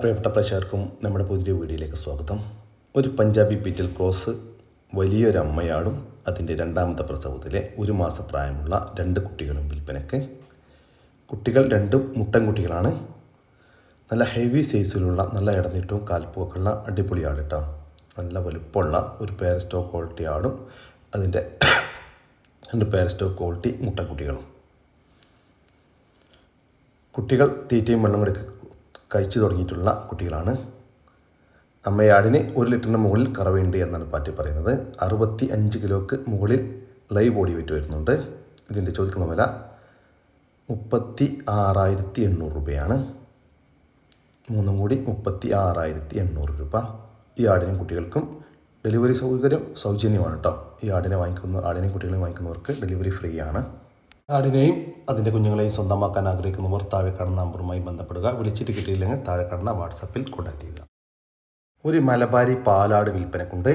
പ്രിയപ്പെട്ട പ്രേക്ഷകർക്കും നമ്മുടെ പുതിയ വീഡിയോയിലേക്ക് സ്വാഗതം. ഒരു പഞ്ചാബി പീറ്റൽ ക്രോസ് വലിയൊരു അമ്മയാടും അതിന്റെ രണ്ടാമത്തെ പ്രസവത്തിലെ ഒരു മാസ പ്രായമുള്ള രണ്ട് കുട്ടികളും വിൽപ്പനയ്ക്ക്. കുട്ടികൾ രണ്ടും മുട്ടൻ കുട്ടികളാണ്. നല്ല ഹെവി സൈസിലുള്ള നല്ല ഇടനീട്ടവും കാൽപ്പുമൊക്കെയുള്ള അടിപൊളി ആട് കേട്ടോ നല്ല വലുപ്പമുള്ള ഒരു പേരസ്റ്റോ ക്വാളിറ്റി ആടും അതിന്റെ രണ്ട് പേരസ്റ്റോ ക്വാളിറ്റി മുട്ടൻകുട്ടികളും കുട്ടികൾ തീറ്റയും വെള്ളം കൂടി കഴിച്ചു തുടങ്ങിയിട്ടുള്ള കുട്ടികളാണ്. അമ്മയാടിന് ഒരു ലിറ്ററിന് മുകളിൽ കറവയുണ്ട് എന്നാണ് പാറ്റി പറയുന്നത്. അറുപത്തി അഞ്ച് കിലോക്ക് മുകളിൽ ലൈവ് ബോഡി വെയിറ്റ് വരുന്നുണ്ട്. ഇതിന്റെ ചോദിക്കുന്ന വില മുപ്പത്തി ആറായിരത്തി എണ്ണൂറ് രൂപയാണ്. മൂന്നും കൂടി മുപ്പത്തി ആറായിരത്തി എണ്ണൂറ് രൂപ. ഈ ആടിനും കുട്ടികൾക്കും ഡെലിവറി സൗകര്യം സൗജന്യമാണ് കേട്ടോ ഈ ആടിനെ വാങ്ങിക്കുന്ന ആടിനെയും കുട്ടികളെയും വാങ്ങിക്കുന്നവർക്ക് ഡെലിവറി ഫ്രീ ആണ്. ആടിനെയും അതിന്റെ കുഞ്ഞുങ്ങളെയും സ്വന്തമാക്കാൻ ആഗ്രഹിക്കുന്നവർ താഴെ കാണുന്ന നമ്പറുമായി ബന്ധപ്പെടുക. വിളിച്ചിട്ട് കിട്ടിയില്ലെങ്കിൽ താഴെ കാണുന്ന വാട്സപ്പിൽ കോൺടാക്ട് ചെയ്യുക. ഒരു മലബാരി പാലാട് വിൽപ്പനക്കുണ്ട്.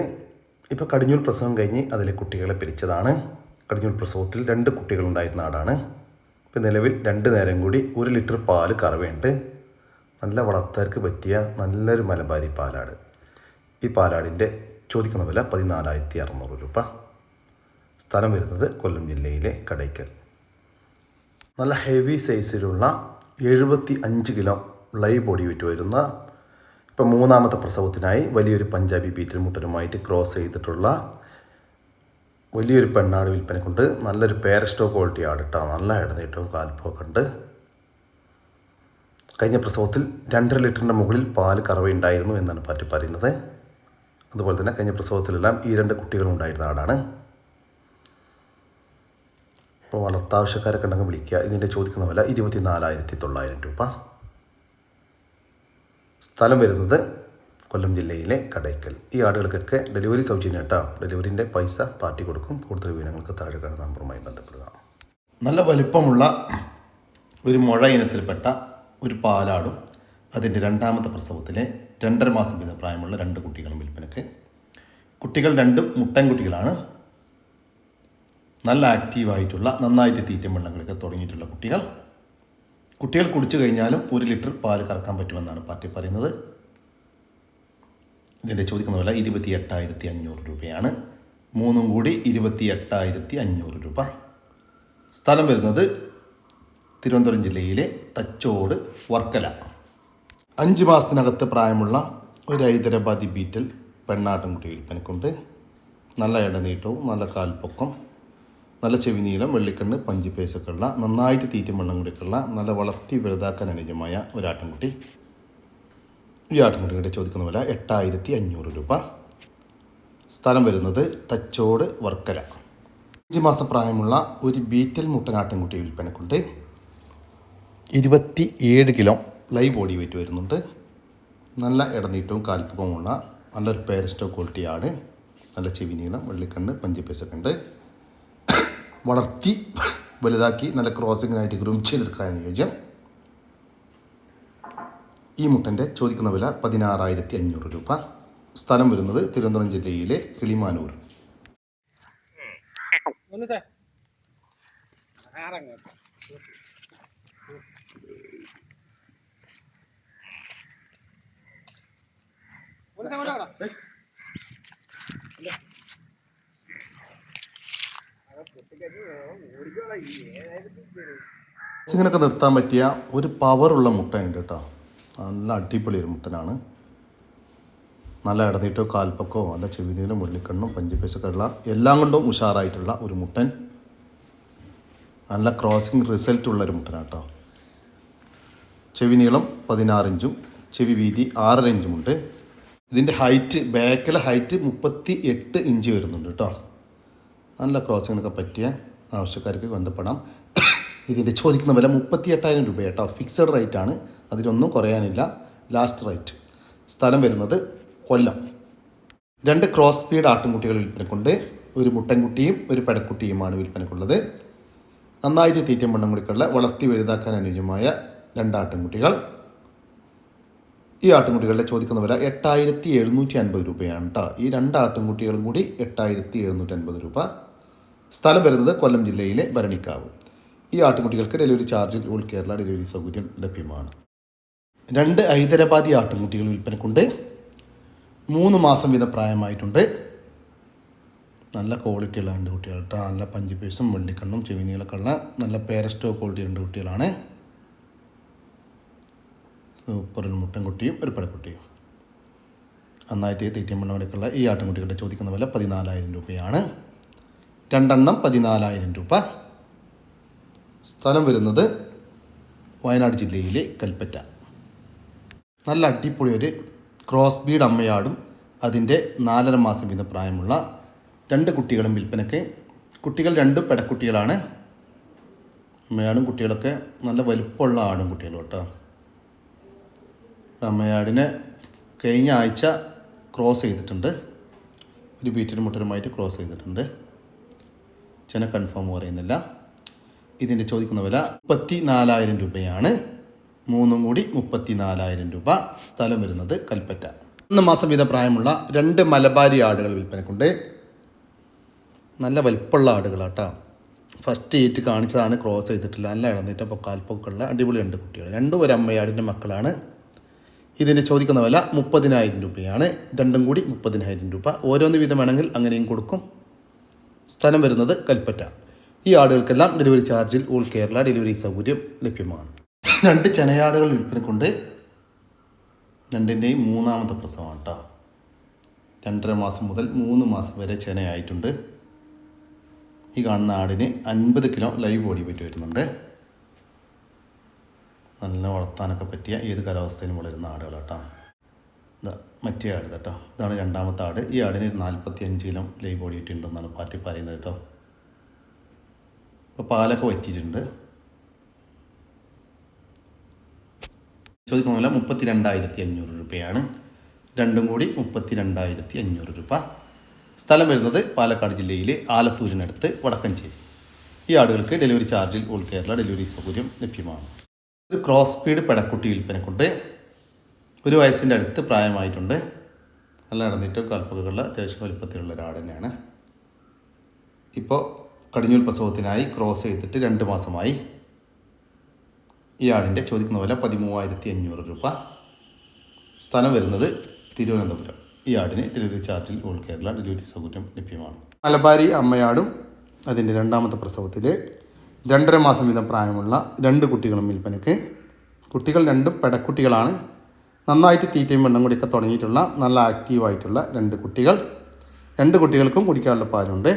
ഇപ്പോൾ കടിഞ്ഞൂൽ പ്രസവം കഴിഞ്ഞ് അതിലെ കുട്ടികളെ പിരിച്ചതാണ്. കടിഞ്ഞൂൽ പ്രസവത്തിൽ രണ്ട് കുട്ടികളുണ്ടായിരുന്ന ആടാണ്. ഇപ്പോൾ നിലവിൽ രണ്ട് നേരം കൂടി ഒരു ലിറ്റർ പാൽ കറവയുണ്ട്. നല്ല വളർത്താർക്ക് പറ്റിയ നല്ലൊരു മലബാരി പാലാട്. ഈ പാലാടിന്റെ ചോദിക്കുന്ന വില പതിനാലായിരത്തി അറുന്നൂറ് രൂപ. സ്ഥലം വരുന്നത് കൊല്ലം ജില്ലയിലെ കടയ്ക്കൽ. നല്ല ഹെവി സൈസിലുള്ള എഴുപത്തി അഞ്ച് കിലോ ലൈവ് ബോഡി വെയിറ്റ് വരുന്ന ഇപ്പം മൂന്നാമത്തെ പ്രസവത്തിനായി വലിയൊരു പഞ്ചാബി ബീറ്റൽ മുട്ടനുമായിട്ട് ക്രോസ് ചെയ്തിട്ടുള്ള വലിയൊരു പെണ്ണാട് വിൽപ്പനക്കുണ്ട് നല്ലൊരു പേരസ്റ്റോ ക്വാളിറ്റി ആട് കേട്ടോ നല്ല ഇടനീട്ടവും കാൽപ്പൊക്കെ ഉണ്ട്. കഴിഞ്ഞ പ്രസവത്തിൽ രണ്ടര ലിറ്ററിന്റെ മുകളിൽ പാൽ കറവയുണ്ടായിരുന്നു എന്നാണ് പറ്റി പറയുന്നത്. അതുപോലെ തന്നെ കഴിഞ്ഞ പ്രസവത്തിലെല്ലാം ഈ രണ്ട് കുട്ടികളും ഉണ്ടായിരുന്ന ആടാണ്. വളർത്താവശ്യക്കാരൊക്കെ ഉണ്ടെങ്കിൽ വിളിക്കുക. ഇതിന്റെ ചോദിക്കുന്ന വില ഇരുപത്തി നാലായിരത്തി തൊള്ളായിരം രൂപ. സ്ഥലം വരുന്നത് കൊല്ലം ജില്ലയിലെ കടയ്ക്കൽ. ഈ ആടുകൾക്കൊക്കെ ഡെലിവറി സൗജന്യം കേട്ടോ. ഡെലിവറിന്റെ പൈസ പാർട്ടി കൊടുക്കും. കൂടുതൽ വിവരങ്ങൾക്ക് താഴെ കാണുന്ന നമ്പറുമായി ബന്ധപ്പെടുക. നല്ല വലിപ്പമുള്ള ഒരു മുഴ ഇനത്തിൽപ്പെട്ട ഒരു പാലാടും അതിന്റെ രണ്ടാമത്തെ പ്രസവത്തിലെ രണ്ടര മാസം വീതം പ്രായമുള്ള രണ്ട് കുട്ടികളും വിൽപ്പനയ്ക്ക്. കുട്ടികൾ രണ്ടും മുട്ടൻ കുട്ടികളാണ് നല്ല ആക്റ്റീവായിട്ടുള്ള നന്നായിട്ട് തീറ്റയും വെള്ളങ്ങളൊക്കെ തുടങ്ങിയിട്ടുള്ള കുട്ടികൾ. കുട്ടികൾ കുടിച്ചു കഴിഞ്ഞാലും ഒരു ലിറ്റർ പാൽ കറക്കാൻ പറ്റുമെന്നാണ് പാർട്ടി പറയുന്നത്. ഇതിന്റെ ചോദിക്കുന്ന വില ഇരുപത്തി എട്ടായിരത്തി അഞ്ഞൂറ് രൂപയാണ്. മൂന്നും കൂടി ഇരുപത്തി എട്ടായിരത്തി അഞ്ഞൂറ് രൂപ. സ്ഥലം വരുന്നത് തിരുവനന്തപുരം ജില്ലയിലെ തച്ചോട് വർക്കല. അഞ്ച് മാസത്തിനകത്ത് പ്രായമുള്ള ഒരു ഹൈദരാബാദി ബീറ്റൽ പെണ്ണാട്ടുംകുട്ടി വിൽപ്പനക്കുണ്ട് നല്ല ഇടനീട്ടവും നല്ല കാൽപ്പൊക്കം. നല്ല ചെവി നീളം വെള്ളിക്കണ്ണ് പഞ്ചിപ്പേസൊക്കെ ഉള്ള നന്നായിട്ട് തീറ്റും വെള്ളം കുടിക്കുള്ള നല്ല വളർത്തി വലുതാക്കാൻ അനുയോജ്യമായ ഒരു ആട്ടിൻകുട്ടി. ഈ ആട്ടിൻകുട്ടിയുടെ ചോദിക്കുന്ന വില എട്ടായിരത്തി അഞ്ഞൂറ് രൂപ. സ്ഥലം വരുന്നത് തച്ചോട് വർക്കല. അഞ്ച് മാസം പ്രായമുള്ള ഒരു ബീറ്റൽ മുട്ടൻ ആട്ടിൻകുട്ടി വിൽപ്പനക്കുണ്ട്. ഇരുപത്തി ഏഴ് കിലോ ലൈവ് ബോഡി വെയിറ്റ് വരുന്നുണ്ട്. നല്ല ഇടനീട്ടവും കാൽപ്പുകവുമുള്ള നല്ലൊരു പേരസ്റ്റോ ക്വാളിറ്റിയാണ്. നല്ല ചെവി നീളം വെള്ളിക്കണ്ണ് പഞ്ചിപ്പേസൊക്കെ ഉണ്ട് വളർത്തി വലുതാക്കി നല്ല ക്രോസിങ്ങിനായിട്ട് ഗ്രൂം ചെയ്തെടുക്കാൻ അനുയോജ്യം ഈ മുട്ടന്റെ ചോദിക്കുന്ന വില പതിനാറായിരത്തി അഞ്ഞൂറ് രൂപ. സ്ഥലം വരുന്നത് തിരുവനന്തപുരം ജില്ലയിലെ കിളിമാനൂർ. ഒന്ന് ഇങ്ങനെയൊക്കെ നിർത്താൻ പറ്റിയ ഒരു പവറുള്ള മുട്ടയുണ്ട് കേട്ടോ. നല്ല അടിപൊളി ഒരു മുട്ടനാണ്. നല്ല ഇടനീട്ടോ കാൽപ്പക്കോ നല്ല ചെവിനീലും വെള്ളിക്കണ്ണും പഞ്ചിപ്പേശൊക്കെ ഉള്ള എല്ലാം കൊണ്ടും ഉഷാറായിട്ടുള്ള ഒരു മുട്ടൻ. നല്ല ക്രോസിംഗ് റിസൾട്ട് ഉള്ള ഒരു മുട്ടനാണ് കേട്ടോ. ചെവി നീളം പതിനാറ് ഇഞ്ചും ചെവി വീതി ആറര ഇഞ്ചുമുണ്ട്. ഇതിന്റെ ഹൈറ്റ് ബാക്കിലെ ഹൈറ്റ് മുപ്പത്തി എട്ട് ഇഞ്ച് വരുന്നുണ്ട് കേട്ടോ. നല്ല ക്രോസിങ്ങിനൊക്കെ പറ്റിയ ആവശ്യക്കാർക്ക് ബന്ധപ്പെടാം. ഇതിന്റെ ചോദിക്കുന്ന വില മുപ്പത്തി എട്ടായിരം രൂപ കേട്ടോ. ഫിക്സഡ് റേറ്റ് ആണ്. അതിലൊന്നും കുറയാനില്ല. ലാസ്റ്റ് റേറ്റ് സ്ഥലം വരുന്നത് കൊല്ലം. രണ്ട് ക്രോസ് സ്പീഡ് ആട്ടുംകുട്ടികൾ വിൽപ്പനക്കുണ്ട്. ഒരു മുട്ടൻകുട്ടിയും ഒരു പെടക്കുട്ടിയുമാണ് വിൽപ്പനക്കുള്ളത്. നന്നായിട്ട് തീറ്റം വണ്ണം കുടിക്കുള്ള വളർത്തി വലുതാക്കാൻ അനുയോജ്യമായ രണ്ട് ആട്ടുംകുട്ടികൾ. ഈ ആട്ടുംകുട്ടികളുടെ ചോദിക്കുന്ന വില എട്ടായിരത്തി എഴുന്നൂറ്റി അൻപത് രൂപയാണ് കേട്ടോ. ഈ രണ്ട് ആട്ടുംകുട്ടികളും കൂടി എട്ടായിരത്തി എഴുന്നൂറ്റി അൻപത് രൂപ സ്ഥലം വരുന്നത് കൊല്ലം ജില്ലയിലെ ഭരണിക്കാവ്. ഈ ആട്ടുകുട്ടികൾക്ക് ഡെലിവറി ചാർജിൽ ഓൾ കേരള ഡെലിവറി സൗകര്യം ലഭ്യമാണ്. രണ്ട് ഹൈദരാബാദി ആട്ടുംകുട്ടികൾ വിൽപ്പനക്കുണ്ട്. മൂന്ന് മാസം വീതം പ്രായമായിട്ടുണ്ട്. നല്ല ക്വാളിറ്റിയുള്ള രണ്ട് കുട്ടികൾ കേട്ടോ നല്ല പഞ്ചുപേസും വെള്ളിക്കണ്ണും ചെവിനീളൊക്കെ ഉള്ള നല്ല പേരസ്റ്റോ ക്വാളിറ്റി രണ്ട് കുട്ടികളാണ്. സൂപ്പർ ഒരു മുട്ടൻകുട്ടിയും ഒരു പടക്കുട്ടിയും നന്നായിട്ട് തീറ്റയും മണ്ണവരൊക്കെയുള്ള ഈ ആട്ടിൻകുട്ടികളുടെ ചോദിക്കുന്ന വില പതിനാലായിരം രൂപയാണ്. രണ്ടെണ്ണം പതിനാലായിരം രൂപ. സ്ഥലം വരുന്നത് വയനാട് ജില്ലയിലെ കൽപ്പറ്റ. നല്ല അടിപൊളി ഒരു ക്രോസ് ബീഡ് അമ്മയാടും അതിന്റെ നാലര മാസം വീതം പ്രായമുള്ള രണ്ട് കുട്ടികളും വിൽപ്പനയ്ക്ക്. കുട്ടികൾ രണ്ടും പെടക്കുട്ടികളാണ് അമ്മയാടും കുട്ടികളൊക്കെ നല്ല വലുപ്പമുള്ള ആടും കുട്ടികളും കേട്ടോ അമ്മയാടിനെ കഴിഞ്ഞ ആഴ്ച ക്രോസ് ചെയ്തിട്ടുണ്ട്. ഒരു ബീറ്റിനും മുട്ടനുമായിട്ട് ക്രോസ് ചെയ്തിട്ടുണ്ട്. ചെന കൺഫേം പറയുന്നില്ല. ഇതിന്റെ ചോദിക്കുന്ന വില മുപ്പത്തി നാലായിരം രൂപയാണ്. മൂന്നും കൂടി മുപ്പത്തി നാലായിരം രൂപ സ്ഥലം വരുന്നത് കൽപ്പറ്റ. ഒന്ന് മാസം വീതം പ്രായമുള്ള രണ്ട് മലബാരി ആടുകൾ വിൽപ്പനക്കുണ്ട്. നല്ല വലിപ്പമുള്ള ആടുകളാട്ടോ. ഫസ്റ്റ് ഏറ്റ് കാണിച്ചതാണ് ക്രോസ് ചെയ്തിട്ടില്ല. നല്ല ഇടന്നിട്ട് അപ്പോൾ കാൽപ്പൊക്കുള്ള അടിപൊളി രണ്ട് കുട്ടികൾ രണ്ടും ഒരു അമ്മയാടിന്റെ മക്കളാണ്. ഇതിന് ചോദിക്കുന്ന വില മുപ്പതിനായിരം രൂപയാണ്. രണ്ടും കൂടി മുപ്പതിനായിരം രൂപ. ഓരോന്ന് വീതം വേണമെങ്കിൽ അങ്ങനെയും കൊടുക്കും. സ്ഥലം വരുന്നത് കൽപ്പറ്റ. ഈ ആടുകൾക്കെല്ലാം ഡെലിവറി ചാർജിൽ ഓൾ കേരള ഡെലിവറി സൗകര്യം ലഭ്യമാണ്. രണ്ട് ചെനയാടുകൾ വിൽപ്പനക്കുണ്ട്. രണ്ടിന്റെയും മൂന്നാമത്തെ പ്രസവമാണ് കേട്ടോ രണ്ടര മാസം മുതൽ മൂന്ന് മാസം വരെ ചെനയായിട്ടുണ്ട്. ഈ കാണുന്ന ആടിന് അൻപത് കിലോ ലൈവ് ബോഡി വെയിറ്റ് വരുന്നുണ്ട്. നല്ല വളർത്താനൊക്കെ പറ്റിയ ഏത് കാലാവസ്ഥയിലും വളരുന്ന ആടുകളാട്ടോ ഇതാ മറ്റേ ആട് കേട്ടോ. ഇതാണ് രണ്ടാമത്തെ ആട്. ഈ ആടിന് നാൽപ്പത്തി അഞ്ച് കിലോ ലൈവ് ബോഡി ഇട്ടുണ്ടെന്നാണ് പാറ്റി പറയുന്നത് കേട്ടോ. ഇപ്പോൾ പാലൊക്കെ വറ്റിയിട്ടുണ്ട്. ചോദിക്കുന്ന വില മുപ്പത്തി രണ്ടായിരത്തി അഞ്ഞൂറ് രൂപയാണ്. രണ്ടും കൂടി മുപ്പത്തി രണ്ടായിരത്തി അഞ്ഞൂറ് രൂപ. സ്ഥലം വരുന്നത് പാലക്കാട് ജില്ലയിലെ ആലത്തൂരിനടുത്ത് വടക്കഞ്ചേരി. ഈ ആടുകൾക്ക് ഡെലിവറി ചാർജിൽ ഓൾ കേരള ഡെലിവറി സൗകര്യം ലഭ്യമാണ്. ഒരു ക്രോസ് സ്പീഡ് പെടക്കുട്ടി വിൽപ്പനക്കുണ്ട് ഒരു വയസ്സിന്റെ അടുത്ത് പ്രായമായിട്ടുണ്ട്. നല്ല നടന്നിട്ടും കാൽപ്പകകളിൽ അത്യാവശ്യം വലുപ്പത്തിലുള്ള ഒരാട് തന്നെയാണ്. ഇപ്പോൾ കടിഞ്ഞൂൽ പ്രസവത്തിനായി ക്രോസ് ചെയ്തിട്ട് രണ്ട് മാസമായി. ഈ ആടിന്റെ ചോദിക്കുന്ന വില പതിമൂവായിരത്തി അഞ്ഞൂറ് രൂപ. സ്ഥലം വരുന്നത് തിരുവനന്തപുരം. ഈ ആടിന് ഡെലിവറി ചാർജിൽ ഓൾ കേരള ഡെലിവറി സൗകര്യം ലഭ്യമാണ്. മലബാരി അമ്മയാടും അതിന്റെ രണ്ടാമത്തെ പ്രസവത്തിൽ രണ്ടര മാസം വീതം പ്രായമുള്ള രണ്ട് കുട്ടികളും വിൽപ്പനയ്ക്ക്. കുട്ടികൾ രണ്ടും പെടക്കുട്ടികളാണ്. നന്നായിട്ട് തീറ്റയും വെണ്ണം കൂടിയൊക്കെ തുടങ്ങിയിട്ടുള്ള നല്ല ആക്റ്റീവായിട്ടുള്ള രണ്ട് കുട്ടികൾ. രണ്ട് കുട്ടികൾക്കും കുടിക്കാനുള്ള പാലുണ്ട്.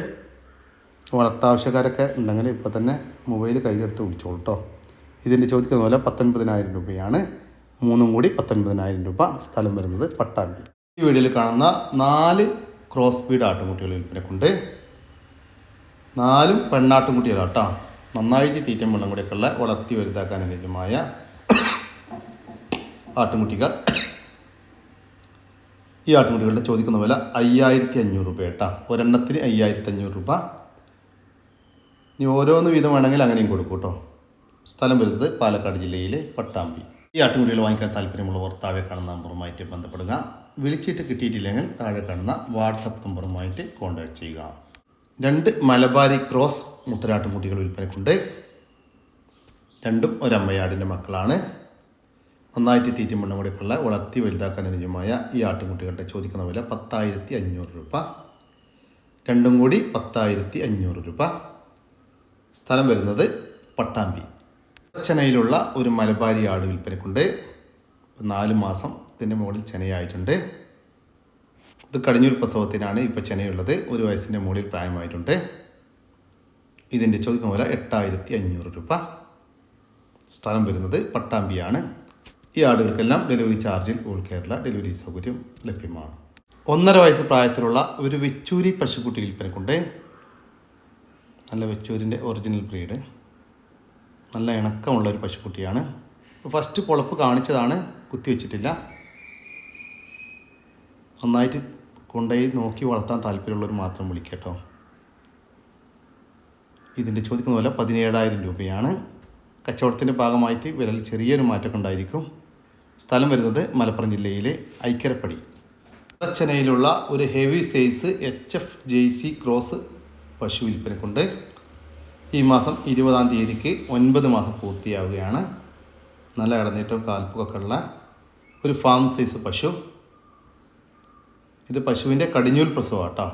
വളർത്താവശ്യക്കാരൊക്കെ ഉണ്ടെങ്കിൽ ഇപ്പോൾ തന്നെ മൊബൈൽ കയ്യിലെടുത്ത് കുടിച്ചോളൂ കേട്ടോ ഇതിന്റെ ചോദിക്കുന്ന പോലെ പത്തൊൻപതിനായിരം രൂപയാണ്. മൂന്നും കൂടി പത്തൊൻപതിനായിരം രൂപ സ്ഥലം വരുന്നത് പട്ടാമ്പി ഈ വീഡിയോയിൽ കാണുന്ന നാല് ക്രോസ് ബീഡ് ആട്ടുംകുട്ടികൾ വിൽപ്പനക്കുണ്ട് നാലും പെണ്ണാട്ടുംകുട്ടികളാട്ടോ കേട്ടോ നന്നായിട്ട് തീറ്റം വെള്ളം കൂടിയൊക്കെയുള്ള വളർത്തി വലുതാക്കാൻ അനുയോജ്യമായ ആട്ടുംകുട്ടികൾ ഈ ആട്ടുമുട്ടികളുടെ ചോദിക്കുന്ന വില അയ്യായിരത്തി അഞ്ഞൂറ് രൂപ കേട്ടോ ഒരെണ്ണത്തിന് അയ്യായിരത്തി അഞ്ഞൂറ് രൂപ. ഇനി ഓരോന്ന് വീതം വേണമെങ്കിൽ അങ്ങനെയും കൊടുക്കും കേട്ടോ സ്ഥലം വരുന്നത് പാലക്കാട് ജില്ലയിലെ പട്ടാമ്പി. ഈ ആട്ടുമുട്ടികൾ വാങ്ങിക്കാൻ താല്പര്യമുള്ളവർ താഴെ കാണുന്ന നമ്പറുമായിട്ട് ബന്ധപ്പെടുക. വിളിച്ചിട്ട് കിട്ടിയിട്ടില്ലെങ്കിൽ താഴെ കാണുന്ന വാട്സപ്പ് നമ്പറുമായിട്ട് കോൺടാക്ട് ചെയ്യുക. രണ്ട് മലബാരി ക്രോസ് മുത്തരാട്ടുമുട്ടികൾ വിൽപ്പനക്കുണ്ട്. രണ്ടും ഒരമ്മയാടിന്റെ മക്കളാണ്. നന്നായിട്ട് തീറ്റും മണ്ണും മുടിക്കുള്ള വളർത്തി വലുതാക്കാൻ അനുയോജ്യമായ ഈ ആട്ടുംകുട്ടികളുടെ ചോദിക്കുന്ന വില പത്തായിരത്തി അഞ്ഞൂറ് രൂപ. രണ്ടും കൂടി പത്തായിരത്തി അഞ്ഞൂറ് രൂപ. സ്ഥലം വരുന്നത് പട്ടാമ്പി. ചെനയിലുള്ള ഒരു മലബാരി ആട് വിൽപ്പനക്കുണ്ട്. നാല് മാസം ഇതിന്റെ മുകളിൽ ചെനയായിട്ടുണ്ട് ഇത് കടിഞ്ഞൂർ പ്രസവത്തിനാണ് ഇപ്പോൾ ചെനയുള്ളത് ഒരു വയസ്സിന്റെ മുകളിൽ പ്രായമായിട്ടുണ്ട്. ഇതിന്റെ ചോദിക്കുന്ന വില എട്ടായിരത്തി അഞ്ഞൂറ് രൂപ. സ്ഥലം വരുന്നത് പട്ടാമ്പിയാണ്. ഈ ആടുകൾക്കെല്ലാം ഡെലിവറി ചാർജിൽ ഓൾ കേരള ഡെലിവറി സൗകര്യം ലഭ്യമാണ്. ഒന്നര വയസ്സ് പ്രായത്തിലുള്ള ഒരു വെച്ചൂരി പശുക്കുട്ടി വിൽപ്പനക്കുണ്ട്. നല്ല വെച്ചൂരിന്റെ ഒറിജിനൽ ബ്രീഡ് നല്ല ഇണക്കമുള്ള ഒരു പശുക്കുട്ടിയാണ്. ഫസ്റ്റ് പൊളപ്പ് കാണിച്ചതാണ്. കുത്തിവെച്ചിട്ടില്ല നന്നായിട്ട് കൊണ്ടുപോയി നോക്കി വളർത്താൻ താല്പര്യമുള്ളവർ മാത്രം വിളിക്കട്ടോ. ഇതിന്റെ ചോദിക്കുന്ന പോലെ പതിനേഴായിരം രൂപയാണ്. കച്ചവടത്തിന്റെ ഭാഗമായിട്ട് വിലയിൽ ചെറിയൊരു മാറ്റമൊക്കെ ഉണ്ടായിരിക്കും. സ്ഥലം വരുന്നത് മലപ്പുറം ജില്ലയിലെ ഐക്കരപ്പടി. ചെന്നൈയിലുള്ള ഒരു heavy size H F J C cross പശു വിൽപ്പനക്കുണ്ട്. ഈ മാസം ഇരുപതാം തീയതിക്ക് ഒൻപത് മാസം പൂർത്തിയാവുകയാണ്. നല്ല ഇടനീട്ടവും കാൽപ്പൊക്കെ ഉള്ള ഒരു ഫാം സൈസ് പശു. ഇത് പശുവിന്റെ കടിഞ്ഞൂൽ പ്രസവമാട്ടോ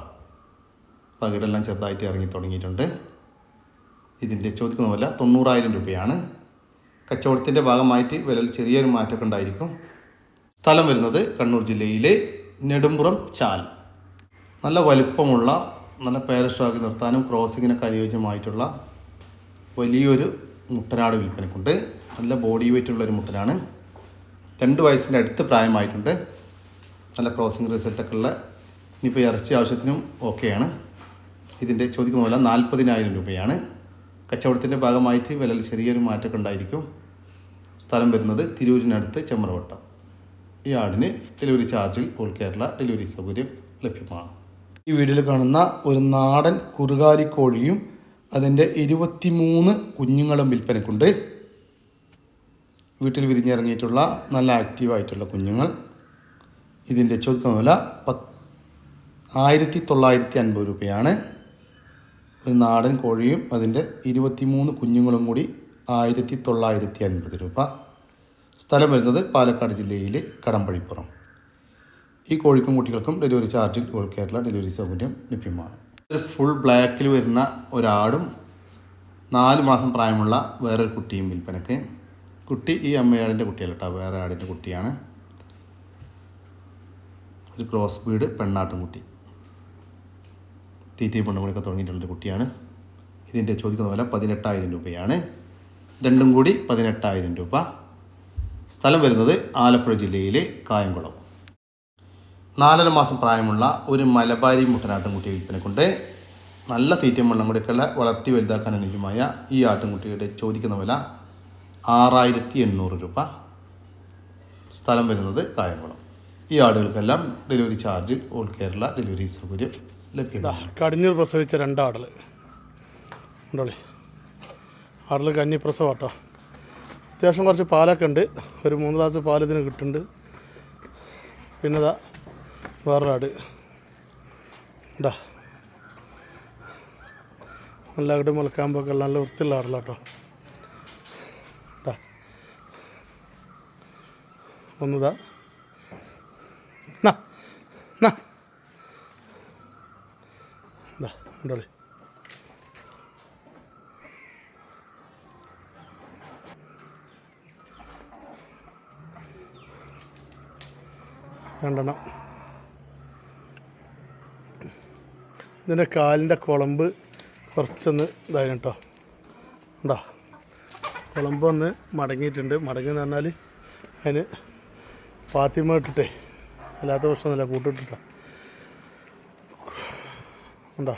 പകിടെല്ലാം ചെറുതായിട്ട് ഇറങ്ങി തുടങ്ങിയിട്ടുണ്ട്. ഇതിന്റെ ചോദിക്കുന്ന തൊണ്ണൂറായിരം രൂപയാണ്. കച്ചവടത്തിന്റെ ഭാഗമായിട്ട് വിലൽ ചെറിയൊരു മാറ്റമൊക്കെ ഉണ്ടായിരിക്കും. സ്ഥലം വരുന്നത് കണ്ണൂർ ജില്ലയിലെ നെടുമ്പുറം ചാൽ. നല്ല വലിപ്പമുള്ള നല്ല പേരഷാക്കി നിർത്താനും ക്രോസിങ്ങിനൊക്കെ അനുയോജ്യമായിട്ടുള്ള വലിയൊരു മുട്ടനാട് വിൽപ്പനക്കുണ്ട്. നല്ല ബോഡി വെയിറ്റ് ഉള്ളൊരു മുട്ടനാണ്. രണ്ട് വയസ്സിന്റെ അടുത്ത് പ്രായമായിട്ടുണ്ട്. നല്ല ക്രോസിങ് റിസൾട്ടൊക്കെ ഉള്ള ഇനിയിപ്പോൾ ഇറച്ചി ആവശ്യത്തിനും ഓക്കെയാണ്. ഇതിന്റെ ചോദിക്കുന്ന പോലെ നാൽപ്പതിനായിരം രൂപയാണ്. കച്ചവടത്തിന്റെ ഭാഗമായിട്ട് വിലയിൽ ചെറിയൊരു മാറ്റമൊക്കെ ഉണ്ടായിരിക്കും. സ്ഥലം വരുന്നത് തിരൂരിനടുത്ത് ചെമ്മറവട്ടം. ഈ ആടിന് ഡെലിവറി ചാർജിൽ ഓൾ കേരള ഡെലിവറി സൗകര്യം ലഭ്യമാണ്. ഈ വീഡിയോയിൽ കാണുന്ന ഒരു നാടൻ കുറുകാലി കോഴിയും അതിന്റെ ഇരുപത്തിമൂന്ന് കുഞ്ഞുങ്ങളും വിൽപ്പനക്കുണ്ട്. വീട്ടിൽ വിരിഞ്ഞിറങ്ങിയിട്ടുള്ള നല്ല ആക്റ്റീവായിട്ടുള്ള കുഞ്ഞുങ്ങൾ. ഇതിന്റെ ചോദിക്കുന്ന വില പത്ത് ആയിരത്തി തൊള്ളായിരത്തി അൻപത് രൂപയാണ്. ഒരു നാടൻ കോഴിയും അതിന്റെ ഇരുപത്തിമൂന്ന് കുഞ്ഞുങ്ങളും കൂടി ആയിരത്തി തൊള്ളായിരത്തി അൻപത് രൂപ. സ്ഥലം വരുന്നത് പാലക്കാട് ജില്ലയിലെ കടമ്പഴിപ്പുറം. ഈ കോഴിക്കും കുട്ടികൾക്കും ഡെലിവറി ചാർജിൽ ഓൾ കേരള ഡെലിവറി സൗകര്യം ലഭ്യമാണ്. ഫുൾ ബ്ലാക്കിൽ വരുന്ന ഒരാടും നാല് മാസം പ്രായമുള്ള വേറൊരു കുട്ടിയും വിൽപ്പനക്ക് കുട്ടി ഈ അമ്മയാടിന്റെ കുട്ടിയല്ല കേട്ടോ വേറെ ആടിന്റെ കുട്ടിയാണ്. ഒരു ക്രോസ് ബീഡ് പെണ്ണാട്ടും കുട്ടി. തീറ്റയും പെണ്ണുമണിയൊക്കെ തുടങ്ങിയിട്ടുള്ളൊരു കുട്ടിയാണ്. ഇതിന്റെ ചോദിക്കുന്ന വില പതിനെട്ടായിരം രൂപയാണ്. രണ്ടും കൂടി പതിനെട്ടായിരം രൂപ. സ്ഥലം വരുന്നത് ആലപ്പുഴ ജില്ലയിലെ കായംകുളം. നാലര മാസം പ്രായമുള്ള ഒരു മലബാരി മുട്ടനാട്ടുംകുട്ടി വിൽപ്പനക്കുണ്ട് നല്ല തീറ്റയും വെള്ളം കൂടിയൊക്കെയുള്ള വളർത്തി വലുതാക്കാൻ അനുയോജ്യമായ ഈ ആട്ടിൻകുട്ടിയുടെ ചോദിക്കുന്ന വില ആറായിരത്തി എണ്ണൂറ് രൂപ. സ്ഥലം വരുന്നത് കായംകുളം. ഈ ആടുകൾക്കെല്ലാം delivery charge all Kerala delivery സൗകര്യം ലഭ്യമാണ്. കടിഞ്ഞൂർ പ്രസവിച്ച രണ്ടാടൽ ഉണ്ടോളി ആടൽ കന്നി പ്രസവം കേട്ടോ അത്യാവശ്യം കുറച്ച് പാലൊക്കെ ഉണ്ട്. ഒരു മൂന്ന് ഗ്ലാസ് പാൽ ഇതിന് കിട്ടുന്നുണ്ട്. പിന്നെ ഇതാ വേറൊരു ആട്. ഇതാ നല്ല അകിട് മുളക്കാകുമ്പോൾ നല്ല വൃത്തിയുള്ള ആടല കേട്ടോ ഒന്നുതാ ഒന്നിതാ നാ നാ ഇതാ ഉണ്ടോളി രണ്ടെണ്ണം. ഇതിന്റെ കാലിന്റെ കുളമ്പ് കുറച്ചൊന്ന് ഇതായി കേട്ടോ. ഉണ്ടോ കുളമ്പ് ഒന്ന് മടങ്ങിയിട്ടുണ്ട്. മടങ്ങി എന്ന് പറഞ്ഞാൽ അതിന് പാത്തിമ ഇട്ടിട്ടേ. അല്ലാത്ത പ്രശ്നമൊന്നുമില്ല. കൂട്ടിട്ടോ ഉണ്ടോ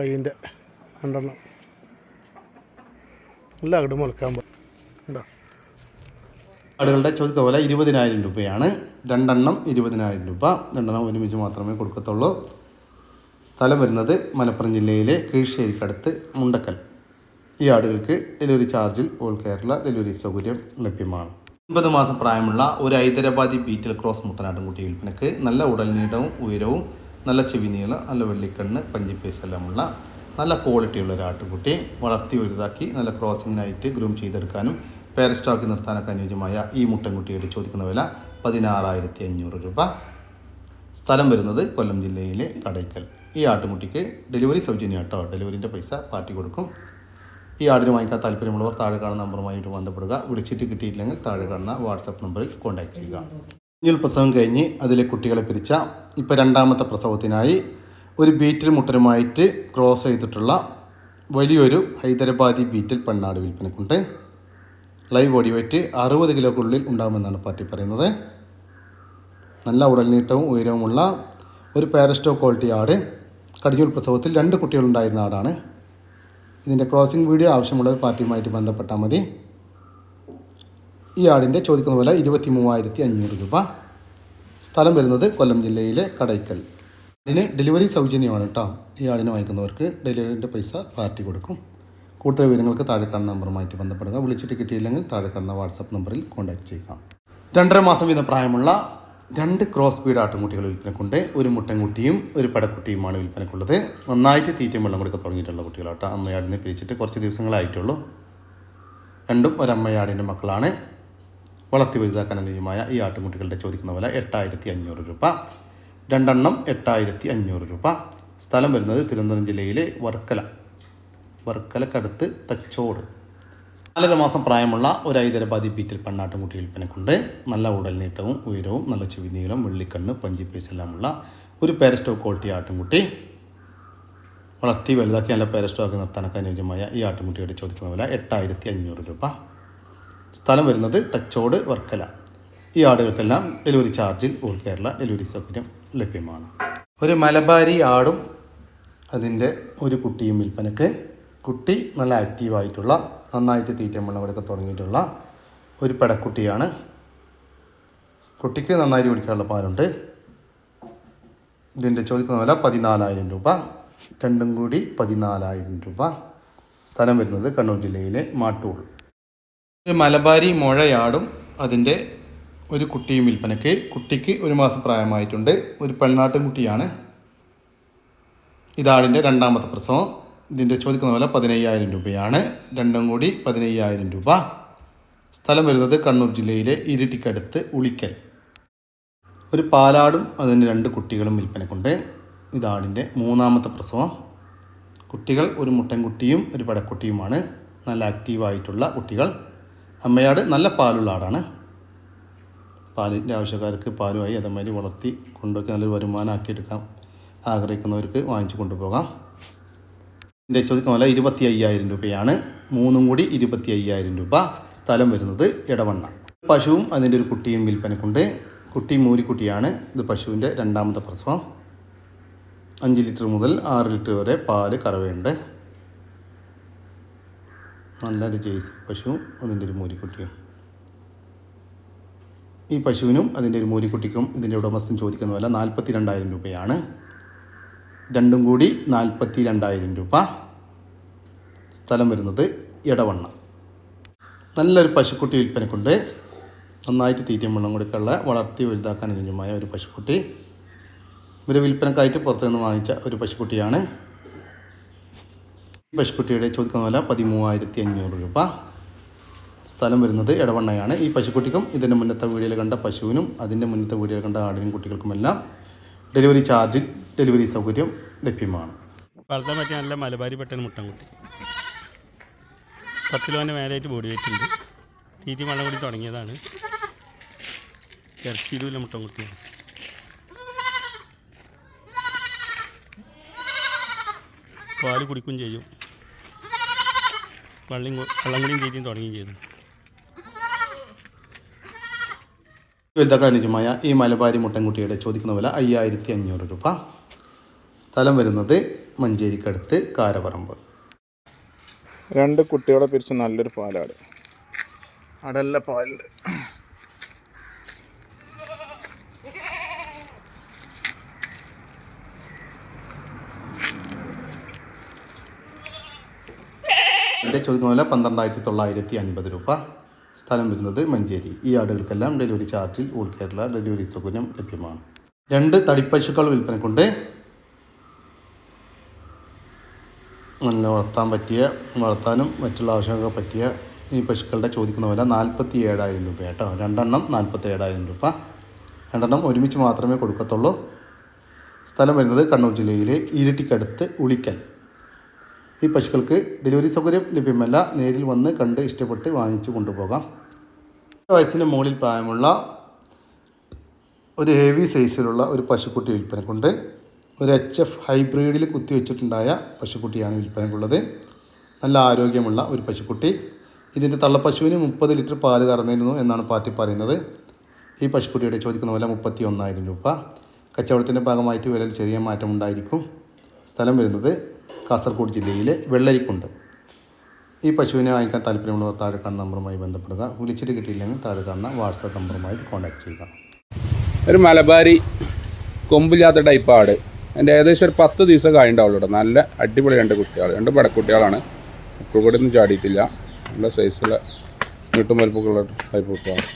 കയ്യിന്റെ രണ്ടെണ്ണം. എല്ലാം അങ്ങോട്ട് മുളക്കാൻ പോ ഉണ്ടോ ആടുകളുടെ ചോദിക്കുന്ന പോലെ ഇരുപതിനായിരം രൂപയാണ്. രണ്ടെണ്ണം ഇരുപതിനായിരം രൂപ. രണ്ടെണ്ണം ഒരുമിച്ച് മാത്രമേ കൊടുക്കത്തുള്ളൂ. സ്ഥലം വരുന്നത് മലപ്പുറം ജില്ലയിലെ കീഴ്ശ്ശേരിക്കടുത്ത് മുണ്ടക്കൽ. ഈ ആടുകൾക്ക് ഡെലിവറി ചാർജിൽ ഓൾ കേരള ഡെലിവറി സൗകര്യം ലഭ്യമാണ്. ഒൻപത് മാസം പ്രായമുള്ള ഒരു ഹൈദരാബാദി ബീറ്റൽ ക്രോസ് മുട്ടനാട്ടും കുട്ടി വിൽപ്പനക്ക് നല്ല ഉടൽനീളവും ഉയരവും നല്ല ചെവി നീളം നല്ല വെള്ളിക്കണ്ണ് പഞ്ചിപ്പേസ് എല്ലാമുള്ള നല്ല ക്വാളിറ്റിയുള്ള ഒരു ആട്ടുകുട്ടി വളർത്തി വലുതാക്കി നല്ല ക്രോസിങ്ങിനായിട്ട് ഗ്രൂം ചെയ്തെടുക്കാനും പേരസ്റ്റോക്കി നിർത്താനൊക്കെ അനുയോജ്യമായ ഈ മുട്ടൻകുട്ടിയുടെ ചോദിക്കുന്ന വില പതിനാറായിരത്തി അഞ്ഞൂറ് രൂപ. സ്ഥലം വരുന്നത് കൊല്ലം ജില്ലയിലെ കടയ്ക്കൽ. ഈ ആട്ടുമുട്ടിക്ക് ഡെലിവറി സൗജന്യം കേട്ടോ ഡെലിവറിന്റെ പൈസ പാർട്ടി കൊടുക്കും. ഈ ആടിന് വാങ്ങിക്കാൻ താല്പര്യമുള്ളവർ താഴെ കാണുന്ന നമ്പറുമായിട്ട് ബന്ധപ്പെടുക. വിളിച്ചിട്ട് കിട്ടിയില്ലെങ്കിൽ താഴെ കാണുന്ന വാട്സപ്പ് നമ്പറിൽ കോൺടാക്ട് ചെയ്യുക. കുഞ്ഞിൽ പ്രസവം കഴിഞ്ഞ് അതിലെ കുട്ടികളെ പിരിച്ച ഇപ്പോൾ രണ്ടാമത്തെ പ്രസവത്തിനായി ഒരു ബീറ്റിൽ മുട്ടനുമായിട്ട് ക്രോസ് ചെയ്തിട്ടുള്ള വലിയൊരു ഹൈദരാബാദി ബീറ്റിൽ പെണ്ണാട് വിൽപ്പനക്കുണ്ട്. ലൈവ് ബോഡി വെയിറ്റ് അറുപത് കിലോക്കുള്ളിൽ ഉണ്ടാകുമെന്നാണ് പാർട്ടി പറയുന്നത്. നല്ല ഉടൽനീട്ടവും ഉയരവുമുള്ള ഒരു പാരസ്റ്റോ ക്വാളിറ്റി ആട്. കടിഞ്ഞൂൽ പ്രസവത്തിൽ രണ്ട് കുട്ടികളുണ്ടായിരുന്ന ആടാണ്. ഇതിന്റെ ക്രോസിംഗ് വീഡിയോ ആവശ്യമുള്ള പാർട്ടിയുമായിട്ട് ബന്ധപ്പെട്ടാൽ മതി. ഈ ആടിന്റെ ചോദിക്കുന്ന വില ഇരുപത്തി മൂവായിരത്തി അഞ്ഞൂറ് രൂപ. സ്ഥലം വരുന്നത് കൊല്ലം ജില്ലയിലെ കടയ്ക്കൽ. ഇതിന് ഡെലിവറി സൗജന്യമാണ് കേട്ടോ. ഈ ആടിനെ വാങ്ങിക്കുന്നവർക്ക് ഡെലിവറിന്റെ പൈസ പാർട്ടി കൊടുക്കും. കൂടുതൽ വിവരങ്ങൾക്ക് താഴെ കാണുന്ന നമ്പറുമായിട്ട് ബന്ധപ്പെടുക. വിളിച്ചിട്ട് കിട്ടിയില്ലെങ്കിൽ താഴെ കാണുന്ന വാട്സപ്പ് നമ്പറിൽ കോൺടാക്ട് ചെയ്യുക. രണ്ടര മാസം വീതം പ്രായമുള്ള രണ്ട് ക്രോസ് ബീഡ് ആട്ടുംകുട്ടികൾ വിൽപ്പനക്കുണ്ട്. ഒരു മുട്ടൻകുട്ടിയും ഒരു പടക്കുട്ടിയുമാണ് വിൽപ്പനക്കുള്ളത്. നന്നായിട്ട് തീറ്റയും വെള്ളം കൊടുക്കാൻ തുടങ്ങിയിട്ടുള്ള കുട്ടികളാട്ടോ. അമ്മയാടിനെ പിരിച്ചിട്ട് കുറച്ച് ദിവസങ്ങളായിട്ടുള്ളൂ. രണ്ടും ഒരമ്മയാടിന്റെ മക്കളാണ്. വളർത്തി വലുതാക്കാൻ അനുയോജ്യമായ ഈ ആട്ടുംകുട്ടികളുടെ ചോദിക്കുന്ന വില എട്ടായിരത്തി അഞ്ഞൂറ് രൂപ. രണ്ടെണ്ണം എട്ടായിരത്തി അഞ്ഞൂറ് രൂപ. സ്ഥലം വരുന്നത് തിരുവനന്തപുരം ജില്ലയിലെ വർക്കല. വർക്കലക്കടുത്ത് തച്ചോട്. നാലര മാസം പ്രായമുള്ള ഒരു ഹൈദരാബാദി ബീറ്റിൽ പെണ്ണാട്ടുമുട്ടി വിൽപ്പനക്കുണ്ട്. നല്ല ഉടൽ നീട്ടവും ഉയരവും നല്ല ചെവി നീളം വെള്ളിക്കണ്ണ് പഞ്ചി പീസ് എല്ലാമുള്ള ഒരു പാരസ്റ്റോ ക്വാളിറ്റി ആട്ടുംകുട്ടി. വളർത്തി വലുതാക്കി നല്ല പാരസ്റ്റോ ആക്കി നിർത്താനൊക്കെ അനുയോജ്യമായ ഈ ആട്ടുംകുട്ടിയുടെ ചോദിക്കുന്ന വില എട്ടായിരത്തി അഞ്ഞൂറ് രൂപ. സ്ഥലം വരുന്നത് തച്ചോട് വർക്കല. ഈ ആടുകൾക്കെല്ലാം ഡെലിവറി ചാർജിൽ ഓൾ കേരള ഡെലിവറി സൗകര്യം ലഭ്യമാണ്. ഒരു മലബാരി ആടും അതിന്റെ ഒരു കുട്ടിയും വിൽപ്പനക്ക് കുട്ടി നല്ല ആക്റ്റീവായിട്ടുള്ള നന്നായിട്ട് തീറ്റയും വെള്ളമൊക്കെ തുടങ്ങിയിട്ടുള്ള ഒരു പെടക്കുട്ടിയാണ്. കുട്ടിക്ക് നന്നായിട്ട് കുടിക്കാനുള്ള പാലുണ്ട്. ഇതിന്റെ ചോദിക്കുന്ന വില പതിനാലായിരം രൂപ. രണ്ടും കൂടി പതിനാലായിരം രൂപ. സ്ഥലം വരുന്നത് കണ്ണൂർ ജില്ലയിലെ മാട്ടൂൾ. മലബാരി മുഴയാടും അതിന്റെ ഒരു കുട്ടിയും വിൽപ്പനയ്ക്ക്. കുട്ടിക്ക് ഒരു മാസം പ്രായമായിട്ടുണ്ട്. ഒരു പെണ്ണാട്ടും കുട്ടിയാണ്. ഇതാടിന്റെ രണ്ടാമത്തെ പ്രസവം. ഇതിന്റെ ചോദിക്കുന്ന വില പതിനയ്യായിരം രൂപയാണ്. രണ്ടും കൂടി പതിനയ്യായിരം രൂപ. സ്ഥലം വരുന്നത് കണ്ണൂർ ജില്ലയിലെ ഇരിട്ടിക്കടുത്ത് ഉളിക്കൽ. ഒരു പാലാടും അതിന് രണ്ട് കുട്ടികളും വിൽപ്പനക്കുണ്ട്. ഇതാടിന്റെ മൂന്നാമത്തെ പ്രസവം. കുട്ടികൾ ഒരു മുട്ടൻകുട്ടിയും ഒരു പടക്കുട്ടിയുമാണ്. നല്ല ആക്റ്റീവായിട്ടുള്ള കുട്ടികൾ. അമ്മയാട് നല്ല പാലുള്ള ആടാണ്. പാലിന്റെ ആവശ്യക്കാർക്ക് പാലുമായി അതേമാതിരി വളർത്തി കൊണ്ടുപോയി നല്ലൊരു വരുമാനമാക്കിയെടുക്കാം ആഗ്രഹിക്കുന്നവർക്ക് വാങ്ങിച്ചു കൊണ്ടുപോകാം. ഇതിന്റെ ചോദിക്കുന്ന പോലെ ഇരുപത്തി അയ്യായിരം രൂപയാണ്. മൂന്നും കൂടി ഇരുപത്തി അയ്യായിരം രൂപ സ്ഥലം വരുന്നത് ഇടവണ്ണ പശുവും അതിന്റെ ഒരു കുട്ടിയും വിൽപ്പനക്കുണ്ട്. കുട്ടി മൂരിക്കുട്ടിയാണ്. ഇത് പശുവിന്റെ രണ്ടാമത്തെ പ്രസവം. അഞ്ച് ലിറ്റർ മുതൽ ആറ് ലിറ്റർ വരെ പാൽ കറവയുണ്ട്. നല്ലൊരു ജേഴ്സി പശുവും അതിന്റെ ഒരു മൂരിക്കുട്ടിയും. ഈ പശുവിനും അതിന്റെ ഒരു മൂരിക്കുട്ടിക്കും ഇതിന്റെ ഉടമസ്ഥൻ ചോദിക്കുന്ന വില നാൽപ്പത്തി രണ്ടായിരം രൂപയാണ്. രണ്ടും കൂടി നാൽപ്പത്തി രണ്ടായിരം രൂപ. സ്ഥലം വരുന്നത് ഇടവണ്ണ നല്ലൊരു പശുക്കുട്ടി വിൽപ്പനക്കുണ്ട്. നന്നായിട്ട് തീറ്റയും വെള്ളം കൊടുക്കാനുള്ള വളർത്തി വലുതാക്കാൻ അനുജമായ ഒരു പശുക്കുട്ടി. ഇവർ വിൽപ്പനക്കായിട്ട് പുറത്തുനിന്ന് വാങ്ങിച്ച ഒരു പശുക്കുട്ടിയാണ്. ഈ പശുക്കുട്ടിയുടെ ചോദിക്കുന്ന വില പതിമൂവായിരത്തി അഞ്ഞൂറ് രൂപ. സ്ഥലം വരുന്നത് ഇടവണ്ണയാണ് ഈ പശുക്കുട്ടിക്കും ഇതിന്റെ മുന്നത്തെ വീഡിയോയിൽ കണ്ട പശുവിനും അതിന്റെ മുന്നത്തെ വീഡിയോയിൽ കണ്ട ആടിനും കുട്ടികൾക്കുമെല്ലാം ഡെലിവറി ചാർജിൽ ഡെലിവറി സൗകര്യം ലഭ്യമാണ്. വളർത്താൻ പറ്റിയ നല്ല മലബാരി പെട്ടെന്ന് മുട്ടൻകുട്ടി. പത്ത് കിലോന്റെ മേലായിട്ട് ബോഡി വെയിറ്റ് ഉണ്ട്. തീറ്റി വെള്ളം കൂടി തുടങ്ങിയതാണ്. ഇറച്ചിയിലുള്ള മുട്ടൻകുട്ടിയാണ് പാൽ കുടിക്കുകയും ചെയ്യും. വള്ളിയും കു- വെള്ളം കൂടിയും തീറ്റിയും തുടങ്ങുകയും ചെയ്തു. വലുതാക്കാൻ ഈ മലബാരി മുട്ടൻകുട്ടിയുടെ ചോദിക്കുന്ന വില അയ്യായിരത്തി അഞ്ഞൂറ് രൂപ. സ്ഥലം വരുന്നത് മഞ്ചേരിക്കടുത്ത് കാരപറമ്പ് രണ്ട് കുട്ടികളെ പിരിച്ച് നല്ലൊരു പാലാട് അടല്ല പാലുണ്ട് എന്റെ ചോദ്യം പോലെ പന്ത്രണ്ടായിരത്തി തൊള്ളായിരത്തി അൻപത് രൂപ. സ്ഥലം വരുന്നത് മഞ്ചേരി. ഈ ആടുകൾക്കെല്ലാം ഡെലിവറി ചാർജിൽ ഓൾ കേരള ഡെലിവറി സൗകര്യം ലഭ്യമാണ്. രണ്ട് തടിപ്പശുക്കൾ വിൽപ്പനക്കുണ്ട് നല്ല വളർത്താൻ പറ്റിയ വളർത്താനും മറ്റുള്ള ആവശ്യങ്ങൾക്ക് പറ്റിയ ഈ പശുക്കളുടെ ചോദിക്കുന്ന വില നാൽപ്പത്തി ഏഴായിരം രൂപ കേട്ടോ. രണ്ടെണ്ണം നാൽപ്പത്തി ഏഴായിരം രൂപ. രണ്ടെണ്ണം ഒരുമിച്ച് മാത്രമേ കൊടുക്കത്തുള്ളൂ. സ്ഥലം വരുന്നത് കണ്ണൂർ ജില്ലയിലെ ഇരിട്ടിക്കടുത്ത് ഉളിക്കൽ. ഈ പശുക്കൾക്ക് ഡെലിവറി സൗകര്യം ലഭ്യമല്ല. നേരിൽ വന്ന് കണ്ട് ഇഷ്ടപ്പെട്ട് വാങ്ങിച്ചു കൊണ്ടുപോകാം. വയസ്സിന് മുകളിൽ പ്രായമുള്ള ഒരു ഹെവി സൈസിലുള്ള ഒരു പശുക്കുട്ടി വിൽപ്പനക്കുണ്ട്. ഒരു എച്ച് എഫ് ഹൈബ്രിഡിൽ കുത്തിവെച്ചിട്ടുണ്ടായ പശുക്കുട്ടിയാണ് വിൽപ്പനക്കുള്ളത് നല്ല ആരോഗ്യമുള്ള ഒരു പശുക്കുട്ടി. ഇതിന്റെ തള്ളപ്പശുവിന് മുപ്പത് ലിറ്റർ പാൽ കറന്നിരുന്നു എന്നാണ് പാർട്ടി പറയുന്നത്. ഈ പശുക്കുട്ടിയുടെ ചോദിക്കുന്ന വില മുപ്പത്തി ഒന്നായിരം രൂപ. കച്ചവടത്തിന്റെ ഭാഗമായിട്ട് വിലയിൽ ചെറിയ മാറ്റമുണ്ടായിരിക്കും സ്ഥലം വരുന്നത് കാസർഗോഡ് ജില്ലയിലെ വെള്ളരിക്കുണ്ട്. ഈ പശുവിനെ വാങ്ങിക്കാൻ താല്പര്യമുള്ളവർ താഴെ കാണുന്ന നമ്പറുമായി ബന്ധപ്പെടുക. വിളിച്ചിട്ട് കിട്ടിയില്ലെങ്കിൽ താഴെ കാണുന്ന വാട്സാപ്പ് നമ്പറുമായി കോൺടാക്ട് ചെയ്യുക. ഒരു മലബാരി കൊമ്പില്ലാത്ത ടൈപ്പ് ആട് എന്റെ ഏകദേശം ഒരു പത്ത് ദിവസം കേട്ടോ. നല്ല അടിപൊളി രണ്ട് കുട്ടികൾ രണ്ട് പടക്കുട്ടികളാണ് ഇപ്പോൾ കൂടെ ഒന്നും ചാടിയിട്ടില്ല നല്ല സൈസുള്ള നീട്ടും വലുപ്പമൊക്കെയുള്ള ടൈപ്പ് കുട്ടികളാണ്.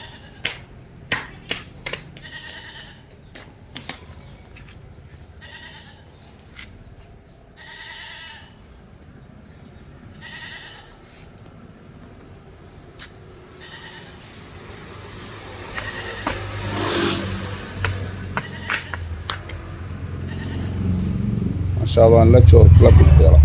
മാഷാള്ള ചോർക്കുള്ള കുട്ടികളെ.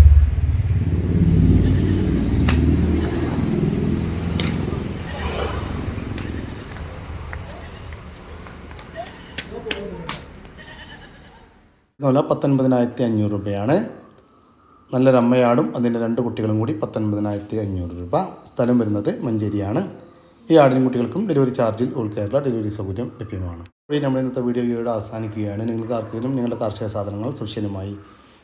വില പത്തൊൻപതിനായിരത്തി അഞ്ഞൂറ് രൂപയാണ്. നല്ലൊരു അമ്മയാടും അതിന്റെ രണ്ട് കുട്ടികളും കൂടി പത്തൊൻപതിനായിരത്തി അഞ്ഞൂറ് രൂപ സ്ഥലം വരുന്നത് മഞ്ചേരിയാണ്. ഈ ആടിനും കുട്ടികൾക്കും ഡെലിവറി ചാർജിൽ ഓൾ ഡെലിവറി സൗകര്യം ലഭ്യമാണ്. നമ്മുടെ ഇന്നത്തെ വീഡിയോ ഇവിടെ അവസാനിക്കുകയാണ്. നിങ്ങൾക്ക് ആർക്കെങ്കിലും നിങ്ങളുടെ കാർഷിക സാധനങ്ങൾ സുരക്ഷിതമായി